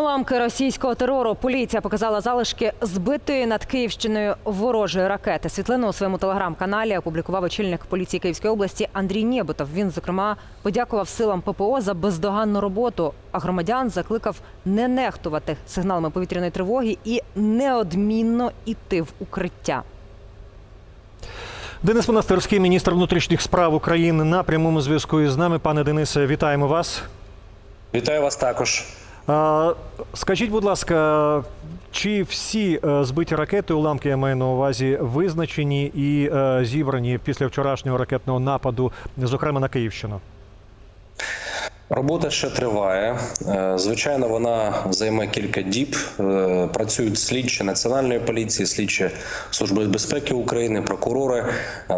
Уламки російського терору поліція показала залишки збитої над Київщиною ворожої ракети. Світлину у своєму телеграм-каналі опублікував очільник поліції Київської області Андрій Нєботов. Він зокрема подякував силам ППО за бездоганну роботу. А громадян закликав не нехтувати сигналами повітряної тривоги і неодмінно іти в укриття. Денис Монастирський, міністр внутрішніх справ України, на прямому зв'язку із нами. Пане Денисе, вітаємо вас. Вітаю вас також. Скажіть, будь ласка, чи всі е, збиті ракети, уламки я маю на увазі, визначені і е, зібрані після вчорашнього ракетного нападу, зокрема на Київщину? Робота ще триває. Е, Звичайно, вона займе кілька діб. Працюють слідчі національної поліції, слідчі служби безпеки України, прокурори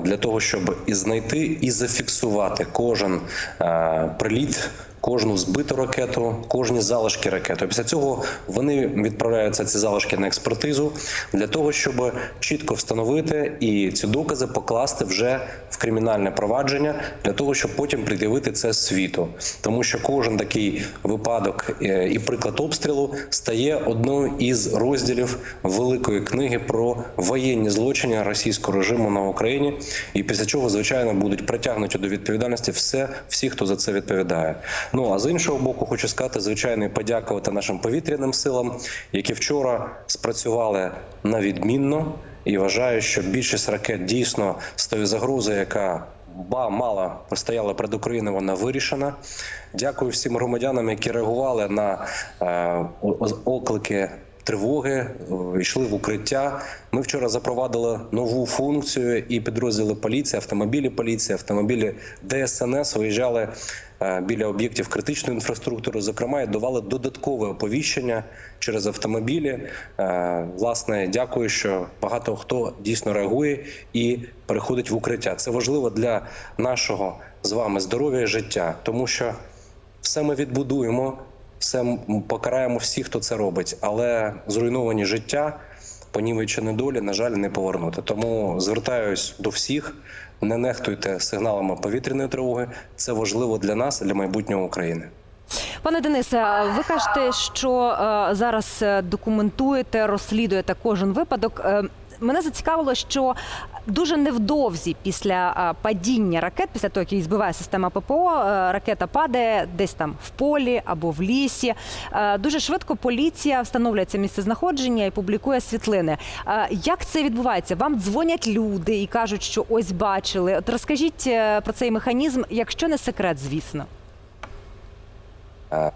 для того, щоб і знайти і зафіксувати кожен приліт. Кожну збиту ракету, кожні залишки ракети. Після цього вони відправляються ці залишки на експертизу для того, щоб чітко встановити і ці докази покласти вже в кримінальне провадження, для того, щоб потім пред'явити це світу. Тому що кожен такий випадок е, і приклад обстрілу стає одною із розділів великої книги про воєнні злочини російського режиму на Україні. І після чого, звичайно, будуть притягнуті до відповідальності все, всі, хто за це відповідає. Ну а з іншого боку, хочу сказати, звичайно, і подякувати нашим повітряним силам, які вчора спрацювали на відмінно. І вважаю, що більшість ракет дійсно з тої загрози, яка ба мала стояла перед Україною, вона вирішена. Дякую всім громадянам, які реагували на е, оклики тривоги, йшли в укриття. Ми вчора запровадили нову функцію, і підрозділи поліції, автомобілі поліції, автомобілі ДСНС виїжджали е, біля об'єктів критичної інфраструктури, зокрема, і давали додаткове оповіщення через автомобілі. Е, Власне, дякую, що багато хто дійсно реагує і переходить в укриття. Це важливо для нашого з вами здоров'я життя, тому що все ми відбудуємо, все покараємо всіх, хто це робить, але зруйновані життя, понівечені долі, на жаль, не повернути. Тому звертаюсь до всіх. Не нехтуйте сигналами повітряної тривоги. Це важливо для нас, для майбутнього України. Пане Денисе, ви кажете, що е, зараз е, документуєте, розслідуєте кожен випадок. Мене зацікавило, що дуже невдовзі після падіння ракет, після того, як її збиває система ППО, е, ракета падає десь там в полі або в лісі. Е, Дуже швидко поліція встановлює це місце знаходження і публікує світлини. Е, Як це відбувається? Вам дзвонять люди і кажуть, що ось бачили. От розкажіть про цей механізм, якщо не секрет, звісно.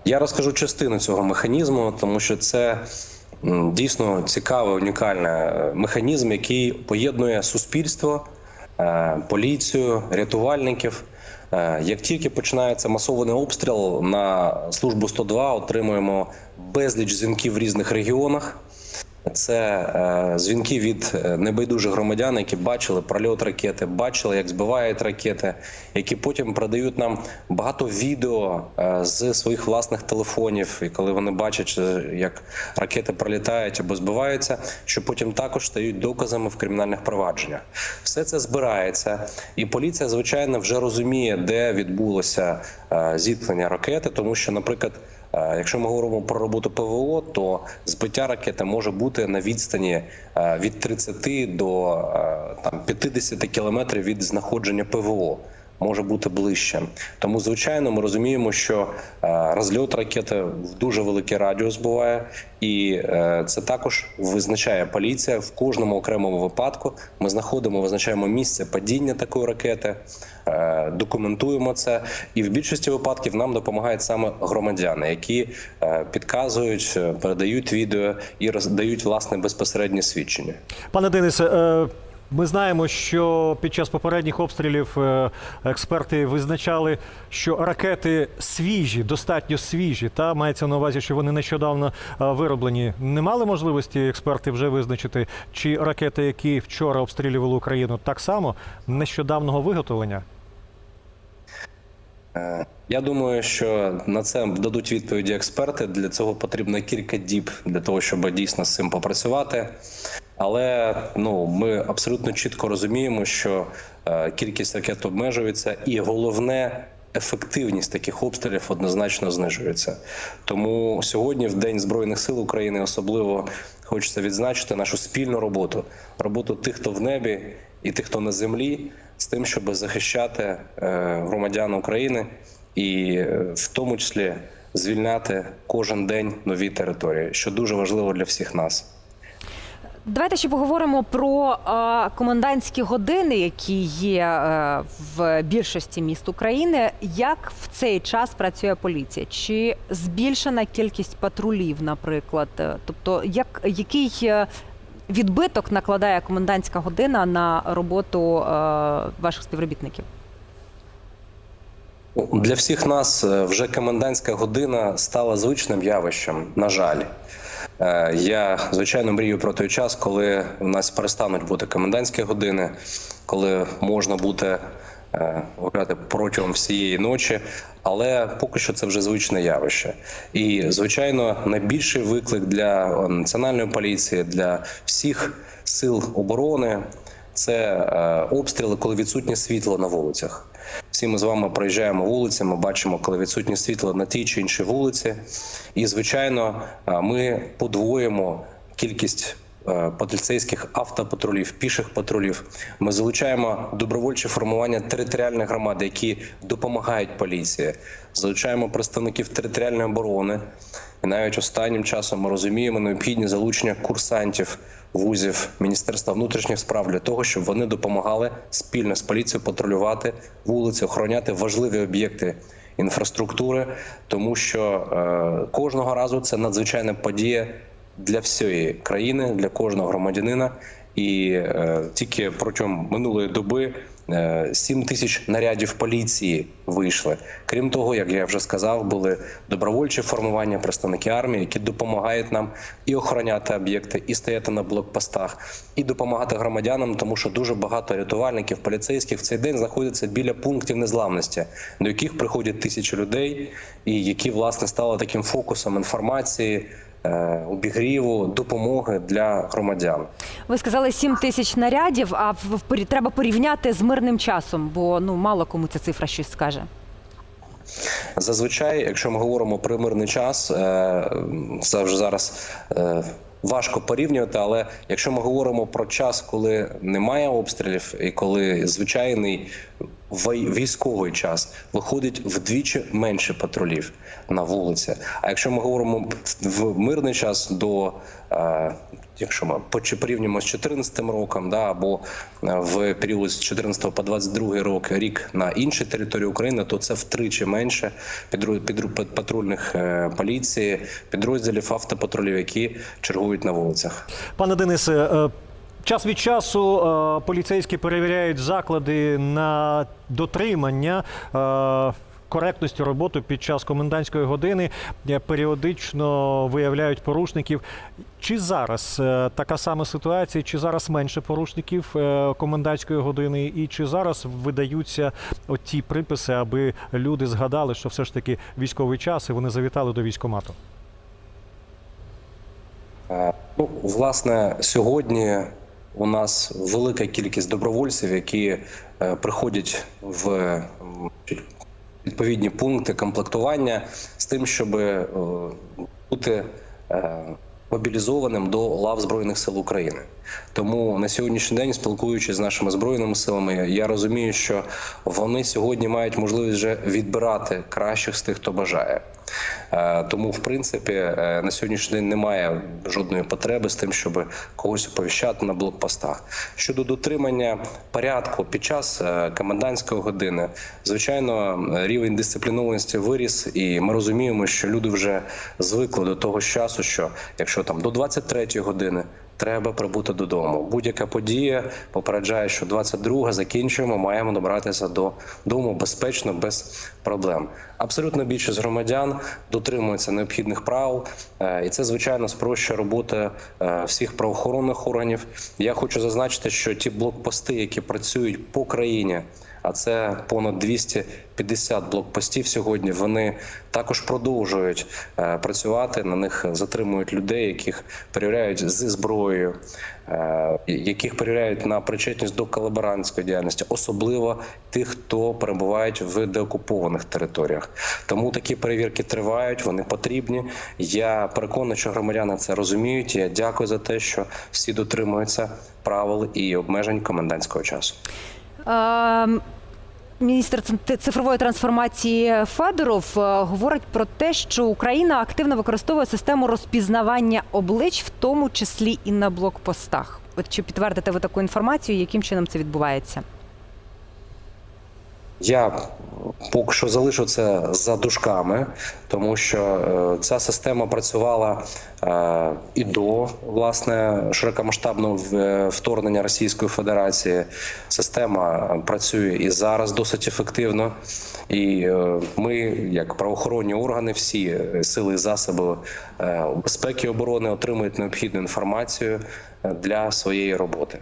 Я розкажу частину цього механізму, тому що це дійсно цікавий, унікальний е, механізм, який поєднує суспільство, е, поліцію, рятувальників. Е, Як тільки починається масований обстріл на службу 102, отримуємо безліч дзвінків в різних регіонах. Це е, дзвінки від е, небайдужих громадян, які бачили прольот ракети, бачили, як збивають ракети, які потім продають нам багато відео е, з своїх власних телефонів. І коли вони бачать, як ракети пролітають або збиваються, що потім також стають доказами в кримінальних провадженнях. Все це збирається, і поліція, звичайно, вже розуміє, де відбулося зіткнення ракети, тому що, наприклад. Якщо ми говоримо про роботу ПВО, то збиття ракети може бути на відстані е, від 30 до е, там 50 кілометрів від знаходження ПВО. Може бути ближче, тому звичайно, ми розуміємо, що е, розльот ракети в дуже великий радіус буває, і е, це також визначає поліція в кожному окремому випадку. Ми знаходимо, визначаємо місце падіння такої ракети, е, документуємо це, і в більшості випадків нам допомагають саме громадяни, які підказують, передають відео і роздають власне безпосереднє свідчення. Пане Денисе, ми знаємо, що під час попередніх обстрілів е, експерти визначали, що ракети свіжі, достатньо свіжі. Та мається на увазі, що вони нещодавно е, вироблені. Не мали можливості експерти вже визначити, чи ракети, які вчора обстрілювали Україну, так само нещодавного виготовлення? Я думаю, що на це дадуть відповіді експерти. Для цього потрібно кілька діб для того, щоб дійсно з цим попрацювати. Але ну ми абсолютно чітко розуміємо, що е, кількість ракет обмежується, і головне ефективність таких обстрілів однозначно знижується. Тому сьогодні, в День Збройних сил України, особливо хочеться відзначити нашу спільну роботу, роботу тих, хто в небі і тих, хто на землі, з тим, щоб захищати е, громадян України і в тому числі звільняти кожен день нові території, що дуже важливо для всіх нас. Давайте ще поговоримо про е, комендантські години, які є е, в більшості міст України. Як в цей час працює поліція? Чи збільшена кількість патрулів, наприклад? Е, Тобто, як який відбиток накладає комендантська година на роботу ваших співробітників? Для всіх нас е, вже комендантська година стала звичним явищем. На жаль, Е, я звичайно мрію про той час, коли у нас перестануть бути комендантські години, коли можна бути е, гуляти протягом всієї ночі. Але поки що це вже звичне явище. І звичайно, найбільший виклик для національної поліції, для всіх сил оборони це обстріли, коли відсутнє світло на вулицях. Всі ми з вами проїжджаємо вулицями, бачимо, коли відсутнє світло на тій чи іншій вулиці. І, звичайно, ми подвоїмо кількість поліцейських автопатрулів, піших патрулів. Ми залучаємо добровольчі формування територіальних громад, які допомагають поліції. Залучаємо представників територіальної оборони. І навіть останнім часом ми розуміємо необхідні залучення курсантів вузів Міністерства внутрішніх справ для того, щоб вони допомагали спільно з поліцією патрулювати вулиці, охороняти важливі об'єкти інфраструктури, тому що е, кожного разу це надзвичайна подія для всієї країни, для кожного громадянина. І е, тільки протягом минулої доби е, 7 тисяч нарядів поліції вийшли. Крім того, як я вже сказав, були добровольчі формування, представники армії, які допомагають нам і охороняти об'єкти, і стояти на блокпостах, і допомагати громадянам, тому що дуже багато рятувальників, поліцейських в цей день знаходяться біля пунктів незламності, до яких приходять тисячі людей, і які власне стали таким фокусом інформації. Е, Обігріву допомоги для громадян. Ви сказали 7 тисяч нарядів, а треба порівняти з мирним часом, бо ну мало кому ця цифра щось скаже. Зазвичай, якщо ми говоримо про мирний час, е, це вже зараз е, важко порівнювати. Але якщо ми говоримо про час, коли немає обстрілів, і коли звичайний військовий час виходить вдвічі менше патрулів на вулиці. А якщо ми говоримо в мирний час до е, Якщо ми порівнюємо з 14 роком, да, або е, в період з 14 по 22 рок, рік на іншій території України, то це втричі менше підру- патрульних е, поліції, підрозділів автопатрулів, які чергують на вулицях. Пане Денисе, е, час від часу е, поліцейські перевіряють заклади на дотримання. е, Коректності роботи під час комендантської години е, періодично виявляють порушників. Чи зараз е, така сама ситуація, чи зараз менше порушників е, комендантської години, і чи зараз видаються ті приписи, аби люди згадали, що все ж таки військовий час і вони завітали до військкомату? Е, Ну, власне, сьогодні у нас велика кількість добровольців, які е, приходять в відповідні пункти комплектування з тим, щоб е, бути е, мобілізованим до лав Збройних сил України. Тому на сьогоднішній день, спілкуючись з нашими збройними силами, я розумію, що вони сьогодні мають можливість вже відбирати кращих з тих, хто бажає. Е, Тому, в принципі, е, на сьогоднішній день немає жодної потреби з тим, щоб когось оповіщати на блокпостах. Щодо дотримання порядку під час е, комендантської години, звичайно, рівень дисциплінованості виріс, і ми розуміємо, що люди вже звикли до того часу, що якщо там до 23 години. Треба прибути додому. Будь-яка подія попереджає, що 22 закінчуємо, маємо добратися додому безпечно, без проблем. Абсолютно більшість громадян дотримуються необхідних правил, е, і це звичайно спрощує роботу е, всіх правоохоронних органів. Я хочу зазначити, що ті блокпости, які працюють по країні. А це понад 250 блокпостів сьогодні. Вони також продовжують е, працювати. На них затримують людей, яких перевіряють зі зброєю, е, яких перевіряють на причетність до колаборантської діяльності, особливо тих, хто перебувають в деокупованих територіях. Тому такі перевірки тривають, вони потрібні. Я переконаний, що громадяни це розуміють. Я дякую за те, що всі дотримуються правил і обмежень комендантського часу. Е, Міністр цифрової трансформації Федоров е, говорить про те, що Україна активно використовує систему розпізнавання облич, в тому числі і на блокпостах. От чи підтвердите ви таку інформацію? Яким чином це відбувається? Я поки що залишу це за дужками, тому що е, ця система працювала е, і до власне широкомасштабного вторгнення Російської Федерації. Система працює і зараз досить ефективно. І е, ми, як правоохоронні органи, всі е, сили і засоби е, безпеки і оборони отримують необхідну інформацію е, для своєї роботи.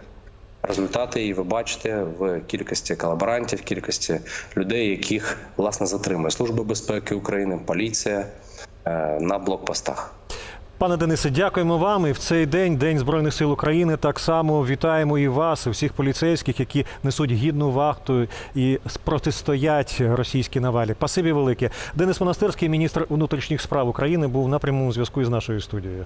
Результати її ви бачите в кількості колаборантів, кількості людей, яких власне затримує Служба безпеки України, поліція е, на блокпостах. Пане Денисе, дякуємо вам. І в цей день, День Збройних сил України, так само вітаємо і вас, і всіх поліцейських, які несуть гідну вахту і протистоять російській навалі. Пасибі велике. Денис Монастирський, міністр внутрішніх справ України, був на прямому зв'язку із нашою студією.